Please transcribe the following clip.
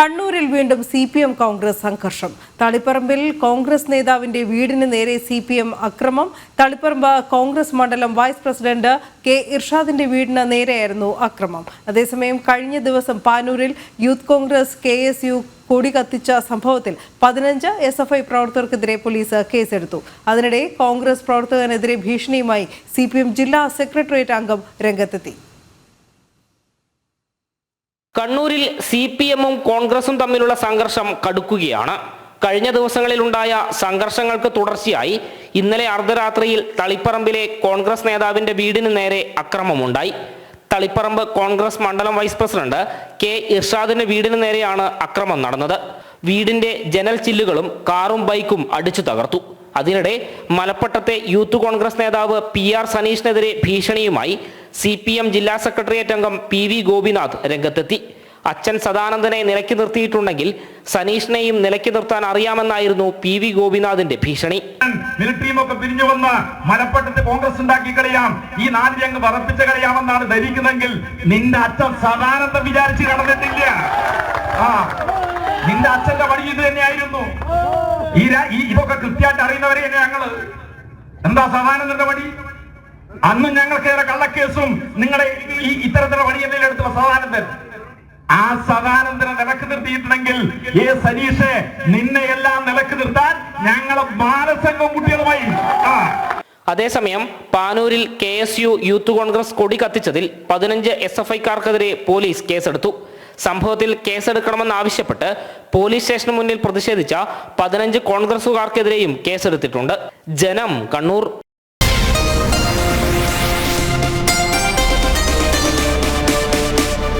കണ്ണൂരിൽ വീണ്ടും C P M Congress സംഘർഷം. തളിപ്പറമ്പിൽ കോൺഗ്രസ് നേതാവിന്റെ വീടിന് നേരെ സി പി എം അക്രമം. തളിപ്പറമ്പ് കോൺഗ്രസ് മണ്ഡലം വൈസ് പ്രസിഡന്റ് കെ ഇർഷാദിന്റെ വീടിന് നേരെയായിരുന്നു അക്രമം. അതേസമയം കഴിഞ്ഞ ദിവസം പാനൂരിൽ Youth Congress K S U കൊടി കത്തിച്ച സംഭവത്തിൽ പതിനഞ്ച് എസ് എഫ് ഐ പ്രവർത്തകർക്കെതിരെ പോലീസ് കേസെടുത്തു. അതിനിടെ കോൺഗ്രസ് പ്രവർത്തകനെതിരെ ഭീഷണിയുമായി സി ജില്ലാ സെക്രട്ടേറിയറ്റ് അംഗം രംഗത്തെത്തി. കണ്ണൂരിൽ സി പി എമ്മും കോൺഗ്രസും തമ്മിലുള്ള സംഘർഷം കടുക്കുകയാണ്. കഴിഞ്ഞ ദിവസങ്ങളിലുണ്ടായ സംഘർഷങ്ങൾക്ക് തുടർച്ചയായി ഇന്നലെ അർദ്ധരാത്രിയിൽ തളിപ്പറമ്പിലെ കോൺഗ്രസ് നേതാവിന്റെ വീടിന് നേരെ അക്രമമുണ്ടായി. തളിപ്പറമ്പ് കോൺഗ്രസ് മണ്ഡലം വൈസ് പ്രസിഡന്റ് കെ ഇർഷാദിന്റെ വീടിന് നേരെയാണ് അക്രമം നടന്നത്. വീടിന്റെ ജനൽ ചില്ലുകളും കാറും ബൈക്കും അടിച്ചു തകർത്തു. അതിനിടെ മലപ്പട്ടത്തെ യൂത്ത് കോൺഗ്രസ് നേതാവ് പി ആർ സനീഷിനെതിരെ ഭീഷണിയുമായി സി പി എം ജില്ലാ സെക്രട്ടേറിയറ്റ് അംഗം പി വി ഗോപിനാഥ് രംഗത്തെത്തി. അച്ഛൻ സദാനന്ദനെ നിലയ്ക്ക് നിർത്തിയിട്ടുണ്ടെങ്കിൽ സനീഷിനെയും നിലയ്ക്ക് നിർത്താൻ അറിയാമെന്നായിരുന്നു പി വി ഗോപിനാഥിന്റെ ഭീഷണി. മിലിറ്ററിയും ഒക്കെ പിരിഞ്ഞു വന്ന് മലപ്പട്ടത്ത് കോൺഗ്രസ് ഉണ്ടാക്കി കളയാം. ഈ നാടിനെ അങ്ങ് പറപ്പിച്ച് കളയാമെന്നാണ് ധരിക്കുന്നെങ്കിൽ നിന്റെ അച്ഛൻ സദാനന്ദം വിചാരിച്ച് കടന്നിട്ടില്ല. ആ നിന്റെ അച്ഛന്റെ വഴി ഇത് തന്നെയായിരുന്നു. ഈ ഇതൊക്കെ കൃത്യമായിട്ട് അറിയുന്നവരെ ഞങ്ങൾ? എന്താ സദാനന്ദന്റെ വഴി അന്ന് ഞങ്ങൾക്കേറെ കള്ളക്കേസും നിങ്ങളുടെ ഈ ഇത്തരത്തിലുള്ള എന്തെങ്കിലും എടുത്തുള്ള സദാനന്ദൻ ആ സദാനന്ദനെ നിലയ്ക്ക് നിർത്തിയിട്ടുണ്ടെങ്കിൽ ഏ സനീഷെ നിന്നെ എല്ലാം നിലയ്ക്ക് നിർത്താൻ ഞങ്ങളെ മാനസംഗം കുട്ടികളുമായി. അതേസമയം പാനൂരിൽ K S U Youth Congress കൊടി കത്തിച്ചതിൽ പതിനഞ്ച് എസ് എഫ് ഐക്കാർക്കെതിരെ പോലീസ് കേസെടുത്തു. സംഭവത്തിൽ കേസെടുക്കണമെന്നാവശ്യപ്പെട്ട് പോലീസ് സ്റ്റേഷന് മുന്നിൽ പ്രതിഷേധിച്ച പതിനഞ്ച് കോൺഗ്രസുകാർക്കെതിരെയും കേസെടുത്തിട്ടുണ്ട്. ജനം കണ്ണൂർ